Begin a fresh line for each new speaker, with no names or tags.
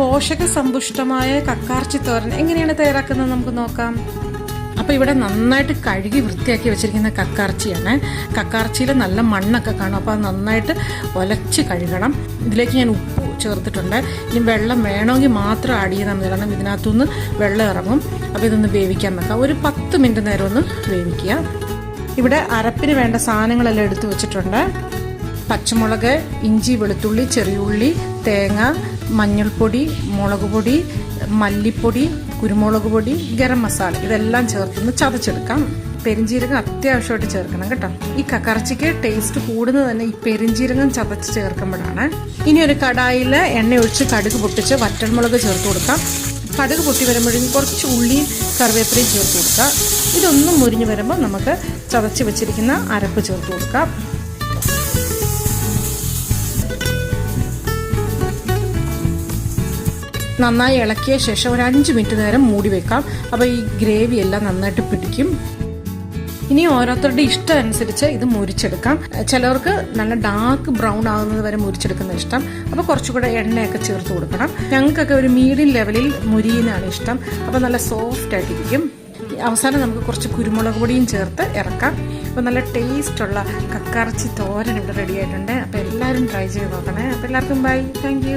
പോഷക സമ്പുഷ്ടമായ കക്കാർച്ചി തോരൻ എങ്ങനെയാണ് തയ്യാറാക്കുന്നത് നമുക്ക് നോക്കാം. അപ്പോൾ ഇവിടെ നന്നായിട്ട് കഴുകി വൃത്തിയാക്കി വെച്ചിരിക്കുന്ന കക്കാർച്ചിയാണ്. കക്കാർച്ചിയിൽ നല്ല മണ്ണൊക്കെ കാണും. അപ്പോൾ അത് നന്നായിട്ട് ഒലച്ച് കഴുകണം. ഇതിലേക്ക് ഞാൻ ഉപ്പ് ചേർത്തിട്ടുണ്ട്. ഇനി വെള്ളം വേണമെങ്കിൽ മാത്രം ആഡ് ചെയ്താൽ മതി. കാരണം ഇതിനകത്തുനിന്ന് വെള്ളം ഇറങ്ങും. അപ്പോൾ ഇതൊന്ന് വേവിക്കാൻ വെക്കാം. ഒരു പത്ത് മിനിറ്റ് നേരം ഒന്ന് വേവിക്കുക. ഇവിടെ അരപ്പിന് വേണ്ട സാധനങ്ങളെല്ലാം എടുത്തു വെച്ചിട്ടുണ്ട്. പച്ചമുളക് ഇഞ്ചി വെളുത്തുള്ളി ചെറിയുള്ളി തേങ്ങ മഞ്ഞൾപ്പൊടി മുളക് പൊടി മല്ലിപ്പൊടി കുരുമുളക് പൊടി ഗരം മസാല ഇതെല്ലാം ചേർത്തൊന്ന് ചതച്ചെടുക്കാം. പെരിഞ്ചീരകം അത്യാവശ്യമായിട്ട് ചേർക്കണം കേട്ടോ. ഈ കക്കറച്ചിക്ക് ടേസ്റ്റ് കൂടുന്നത് തന്നെ ഈ പെരിഞ്ചീരകം ചതച്ച് ചേർക്കുമ്പോഴാണ്. ഇനി ഒരു കടായിൽ എണ്ണ ഒഴിച്ച് കടുക് പൊട്ടിച്ച് വറ്റൽമുളക് ചേർത്ത് കൊടുക്കാം. കടുക് പൊട്ടി വരുമ്പോഴേക്കും കുറച്ച് ഉള്ളിയും കറിവേപ്പിലയും ചേർത്ത് കൊടുക്കാം. ഇതൊന്നും മുരിഞ്ഞ് വരുമ്പോൾ നമുക്ക് ചതച്ച് വെച്ചിരിക്കുന്ന അരപ്പ് ചേർത്ത് കൊടുക്കാം. നന്നായി ഇളക്കിയ ശേഷം ഒരു അഞ്ച് മിനിറ്റ് നേരം മൂടി വെക്കാം. അപ്പോൾ ഈ ഗ്രേവി എല്ലാം നന്നായിട്ട് പിടിക്കും. ഇനി ഓരോരുത്തരുടെ ഇഷ്ടം അനുസരിച്ച് ഇത് മുരിച്ചെടുക്കാം. ചിലവർക്ക് നല്ല ഡാർക്ക് ബ്രൗൺ ആകുന്നത് വരെ മുരിച്ചെടുക്കുന്ന ഇഷ്ടം. അപ്പോൾ കുറച്ചുകൂടെ എണ്ണയൊക്കെ ചേർത്ത് കൊടുക്കണം. ഞങ്ങൾക്കൊക്കെ ഒരു മീഡിയം ലെവലിൽ മുരിയുന്നതാണ് ഇഷ്ടം. അപ്പോൾ നല്ല സോഫ്റ്റ് ആയിട്ടിരിക്കും. അവസാനം നമുക്ക് കുറച്ച് കുരുമുളക് പൊടിയും ചേർത്ത് ഇറക്കാം. അപ്പോൾ നല്ല ടേസ്റ്റുള്ള കക്കറച്ചി തോരൻ ഇവിടെ റെഡി ആയിട്ടുണ്ട്. അപ്പോൾ എല്ലാവരും ട്രൈ ചെയ്ത് നോക്കണേ. അപ്പോൾ എല്ലാവർക്കും ബൈ താങ്ക്